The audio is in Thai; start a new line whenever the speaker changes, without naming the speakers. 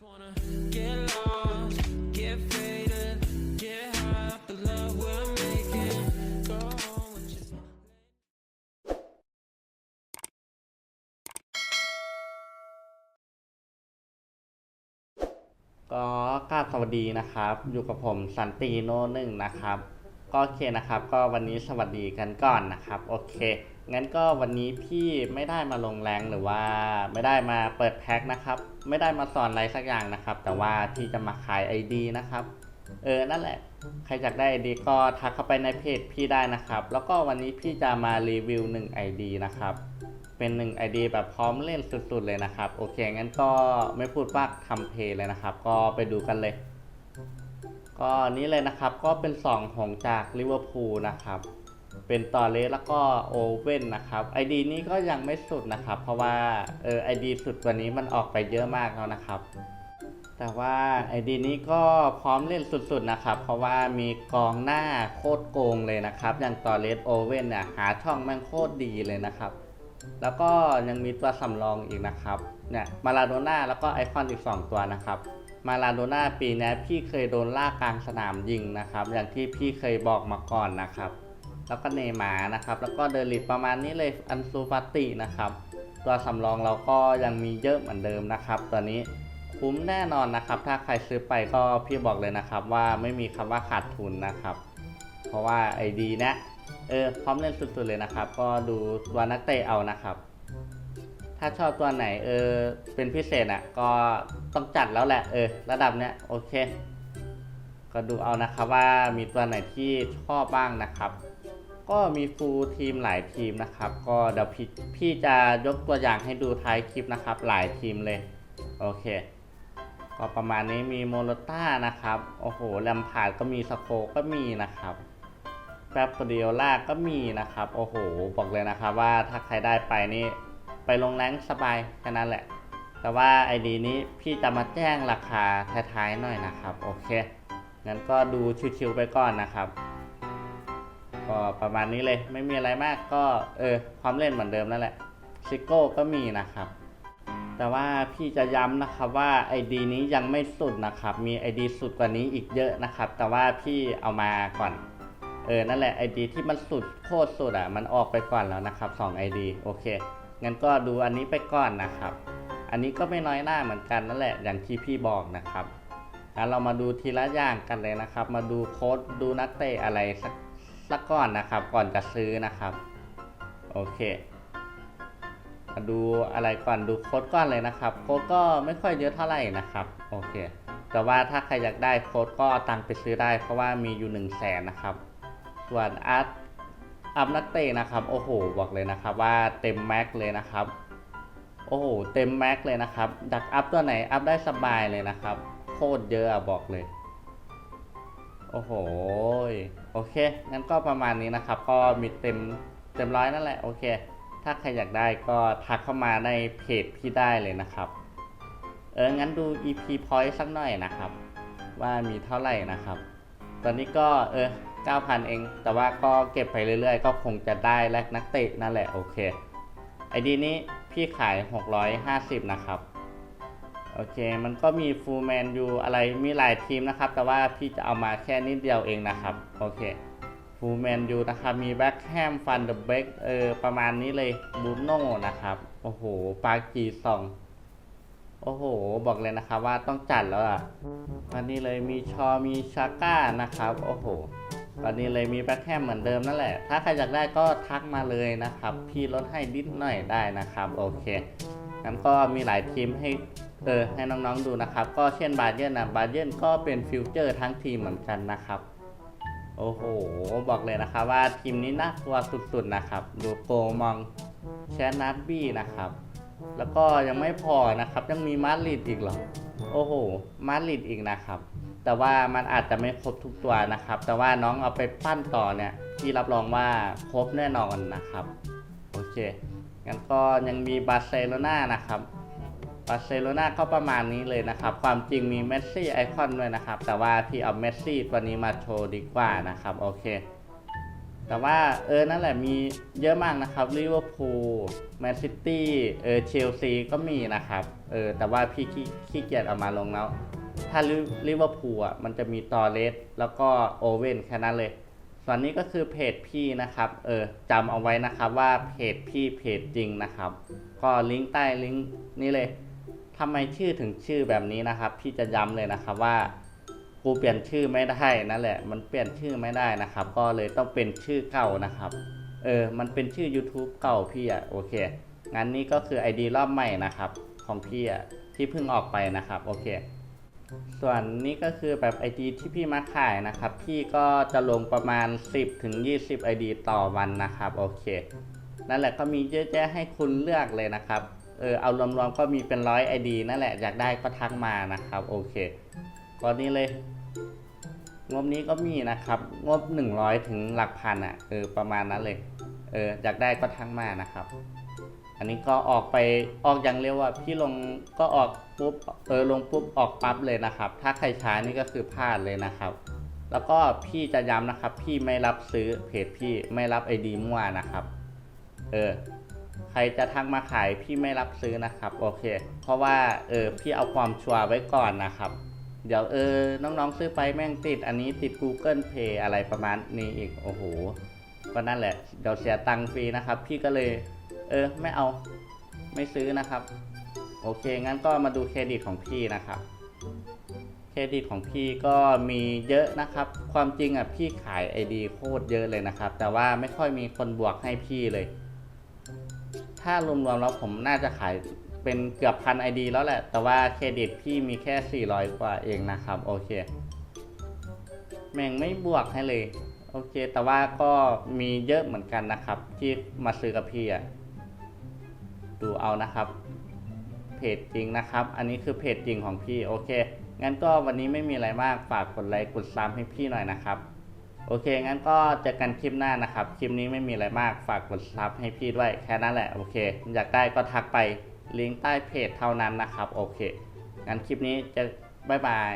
ก็กราบสวัสดีนะครับ อยู่กับผมสันติโนหนึ่งนะครับ ก็โอเคนะครับ ก็วันนี้สวัสดีกันก่อนนะครับ โอเคงั้นก็วันนี้พี่ไม่ได้มาลงแรงหรือว่าไม่ได้มาเปิดแพ็คนะครับ ไม่ได้มาสอนอะไรสักอย่างนะครับ แต่ว่าพี่จะมาขาย ID นะครับ เออ นั่นแหละ ใครอยากได้ ID ก็ทักเข้าไปในเพจพี่ได้นะครับ แล้วก็วันนี้พี่จะมารีวิว 1 ID นะครับ เป็นหนึ่ง ID แบบพร้อมเล่นสุดๆเลยนะครับ โอเค งั้นก็ไม่พูดมากทำเพลเลยนะครับ ก็ไปดูกันเลย ก็นี้เลยนะครับ ก็เป็น 2 ของจากลิเวอร์พูลนะครับ เป็นตอเลสแล้วก็โอเว่นนะครับ ID นี้ก็ยังไม่สุดนะครับ เพราะว่าเออ ID สุดกว่านี้มันออกไปเยอะมากแล้วนะครับ แต่ว่า ID นี้ก็พร้อมเล่นสุดๆนะครับ เพราะว่ามีกองหน้าโคตรโกงเลยนะครับ อย่างตอเลสโอเว่นเนี่ยหาช่องแม่งโคตรดีเลยนะครับ แล้วก็ยังมีตัวสำรองอีกนะครับ เนี่ยมาลาโดน่าแล้วก็ไอคอนอีก 2 ตัวนะครับมาลาโดน่าปีนี้พี่เคยโดนลากกลางสนามยิงนะครับ อย่างที่พี่เคยบอกมาก่อนนะครับ แล้วก็เนมานะครับ แล้วก็เดลิตประมาณนี้เลยอันซูฟาตินะครับ ตัวสำรองเราก็ยังมีเยอะเหมือนเดิมนะครับ ตัวนี้คุ้มแน่นอนนะครับ ถ้าใครซื้อไปก็พี่บอกเลยนะครับ ว่าไม่มีคำว่าขาดทุนนะครับ เพราะว่าไอดีเนี้ยเออพร้อมเล่นสุดๆเลยนะครับ ก็ดูตัวนักเตะเอานะครับ ถ้าชอบตัวไหนเออเป็นพิเศษอะก็ต้องจัดแล้วแหละเออ ระดับเนี้ยโอเค ก็ดูเอานะครับว่ามีตัวไหนที่ชอบบ้างนะครับ ก็มีฟูลทีมหลายทีมนะครับ ก็เดี๋ยวพี่พี่จะยกตัวอย่างให้ดูท้ายคลิปนะครับ หลายทีมเลย โอเค ก็ประมาณนี้มีโมโลต้านะครับ โอ้โหแลมพาดก็มีสโคก็มีนะครับแป๊บเดียวลากก็มีนะครับ โอ้โห บอกเลยนะครับว่าถ้าใครได้ไปนี่ไปลงแรงสบายแค่นั้นแหละ แต่ว่าไอดีนี้พี่จะมาแจ้งราคาท้ายๆหน่อยนะครับ โอเค งั้นก็ดูชิวๆไปก่อนนะครับ ก็ประมาณนี้เลยไม่มีอะไรมากก็เออความเล่นเหมือนเดิมนั่นแหละซิโก้ก็มีนะครับ แต่ว่าพี่จะย้ำนะครับว่า ID นี้ยังไม่สุดนะครับ มี ID สุดกว่านี้อีกเยอะนะครับ แต่ว่าพี่เอามาก่อนเออนั่นแหละ ID ที่มันสุดโคตรสุดอะมันออกไปก่อนแล้วนะครับ2 ID โอเคงั้นก็ดูอันนี้ไปก่อนนะครับ อันนี้ก็ไม่น้อยหน้าเหมือนกันนั่นแหละอย่างที่พี่บอกนะครับงั้นเรามาดูทีละอย่างกันเลยนะครับ มาดูโค้ดดูนักเตะอะไรสัก สักก่อนนะครับ ก่อนจะซื้อนะครับ โอเคมาดูอะไรก่อนดูโค้ดก่อนเลยนะครับ โค้ดก็ไม่ค่อยเยอะเท่าไหร่นะครับ โอเค แต่ว่าถ้าใครอยากได้โค้ดก็เอาตังไปซื้อได้ เพราะว่ามีอยู่1นึ่งแสนนะครับ ส่วนอาร์ตอัพนักเตะนะครับ โอ้โห บอกเลยนะครับว่าเต็มแม็กเลยนะครับ โอ้โห เต็มแม็กเลยนะครับ ดักอัพตัวไหนอัพได้สบายเลยนะครับ โคตรเยอะอะบอกเลย โอ้โห โอเค งั้นก็ประมาณนี้นะครับ ก็มีเต็มเต็มร้อยนั่นแหละ โอเค ถ้าใครอยากได้ก็ทักเข้ามาในเพจพี่ได้เลยนะครับ เออ งั้นดู EP point สักหน่อยนะครับ ว่ามีเท่าไหร่นะครับ ตอนนี้ก็เออ 9,000 เอง แต่ว่าก็เก็บไปเรื่อยๆ ก็คงจะได้แลกนักเตะนั่นแหละ โอเค ไอดีนี้พี่ขาย 650 นะครับ โอเค มันก็มีฟูลแมนยูอะไรมีหลายทีมนะครับ แต่ว่าพี่จะเอามาแค่นิดเดียวเองนะครับ โอเคฟูลแมนยูนะครับ มีแบ็คแฮมฟันเดอร์เบกเออ ประมาณนี้เลยบูโน่นะครับ โอ้โห ปากีซอง โอ้โห บอกเลยนะครับว่าต้องจัดแล้วอะวันนี้เลยมีชอมีชาก้านะครับ โอ้โหวันนี้เลยมีแบ็คแฮมเหมือนเดิมนั่นแหละ ถ้าใครอยากได้ก็ทักมาเลยนะครับ พี่ลดให้นิดหน่อยได้นะครับ โอเค งั้นก็มีหลายทีมให้ เออให้น้องๆดูนะครับ ก็เช่นบาเยนนะบาเยนก็เป็นฟิวเจอร์ทั้งทีมเหมือนกันนะครับ โอ้โห บอกเลยนะครับว่าทีมนี้น่ากลัวสุดๆนะครับ ดูโกมองแชนัทบี้นะครับ แล้วก็ยังไม่พอนะครับ ยังมีมาดริดอีกเหรอ โอ้โห มาดริดอีกนะครับ แต่ว่ามันอาจจะไม่ครบทุกตัวนะครับ แต่ว่าน้องเอาไปปั้นต่อเนี่ยพี่รับรองว่าครบแน่นอนนะครับ โอเคงั้นก็ยังมีบาร์เซโลนานะครับ บาร์เซโลนาก็ประมาณนี้เลยนะครับ ความจริงมีเมสซี่ไอคอนด้วยนะครับ แต่ว่าพี่เอาเมสซี่ตัวนี้มาโชว์ดีกว่านะครับ โอเค แต่ว่าเออนั่นแหละมีเยอะมากนะครับลิเวอร์พูลแมนซิตี้เออเชลซีก็มีนะครับ เออแต่ว่าพี่ขี้ขี้เกียจเอามาลงแล้ว ถ้าลิลิเวอร์พูลอะมันจะมีตอเลสแล้วก็โอเว่นแค่นั้นเลยส่วนนี้ก็คือเพจพี่นะครับ เออจำเอาไว้นะครับว่าเพจพี่เพจจริงนะครับ ก็ลิงก์ใต้ลิงก์นี้เลย ทำไมชื่อถึงชื่อแบบนี้นะครับ พี่จะย้ำเลยนะครับว่ากูเปลี่ยนชื่อไม่ได้นั่นแหละ มันเปลี่ยนชื่อไม่ได้นะครับ ก็เลยต้องเป็นชื่อเก่านะครับ เออ มันเป็นชื่อ YouTube เก่าพี่อะโอเค งั้นนี่ก็คือ ID รอบใหม่นะครับ ของพี่อะที่เพิ่งออกไปนะครับโอเค ส่วนนี้ก็คือแบบ ID ที่พี่มาขายนะครับ พี่ก็จะลงประมาณ 10ถึง20 ID ต่อวันนะครับโอเค นั่นแหละก็มีเยอะแยะให้คุณเลือกเลยนะครับ เออเอารวมๆก็มีเป็นร้อย ID นั่นแหละอยากได้ก็ทักมานะครับโอเคก็นี้เลย งบนี้ก็มีนะครับ งบ 100 ถึงหลักพันอะเออประมาณนั้นเลยเอออยากได้ก็ทักมานะครับ อันนี้ก็ออกไปออกอย่างเร็วอะพี่ลงก็ออกปุ๊บเออลงปุ๊บออกปั๊บเลยนะครับ ถ้าใครช้านี่ก็คือพลาดเลยนะครับแล้วก็พี่จะย้ำนะครับ พี่ไม่รับซื้อเพจพี่ไม่รับไอดีมั่วนะครับ เออ ใครจะทักมาขายพี่ไม่รับซื้อนะครับโอเค เพราะว่าเออพี่เอาความชัวร์ไว้ก่อนนะครับ เดี๋ยวเออน้องๆซื้อไปแม่งติด อันนี้ติด Google Pay อะไรประมาณนี้อีกโอ้โหก็นั่นแหละเดี๋ยวเสียตังค์ฟรีนะครับ พี่ก็เลย เออไม่เอาไม่ซื้อนะครับ โอเค งั้นก็มาดูเครดิตของพี่นะครับ เครดิตของพี่ก็มีเยอะนะครับ ความจริงอะพี่ขาย ID โคตรเยอะเลยนะครับ แต่ว่าไม่ค่อยมีคนบวกให้พี่เลย ถ้ารวมๆแล้วผมน่าจะขายเป็นเกือบพัน ID แล้วแหละ แต่ว่าเครดิตพี่มีแค่ 400 กว่าเองนะครับ โอเค แม่งไม่บวกให้เลย โอเค แต่ว่าก็มีเยอะเหมือนกันนะครับ ที่มาซื้อกับพี่อะดูเอานะครับ เพจจริงนะครับ อันนี้คือเพจจริงของพี่ โอเค งั้นก็วันนี้ไม่มีอะไรมาก ฝากกดไลค์ กดซับให้พี่หน่อยนะครับ โอเค งั้นก็เจอกันคลิปหน้านะครับ คลิปนี้ไม่มีอะไรมากฝากกดซับให้พี่ด้วยแค่นั้นแหละ โอเค อยากได้ก็ทักไปลิงก์ใต้เพจเท่านั้นนะครับ โอเค งั้นคลิปนี้จะบ๊ายบาย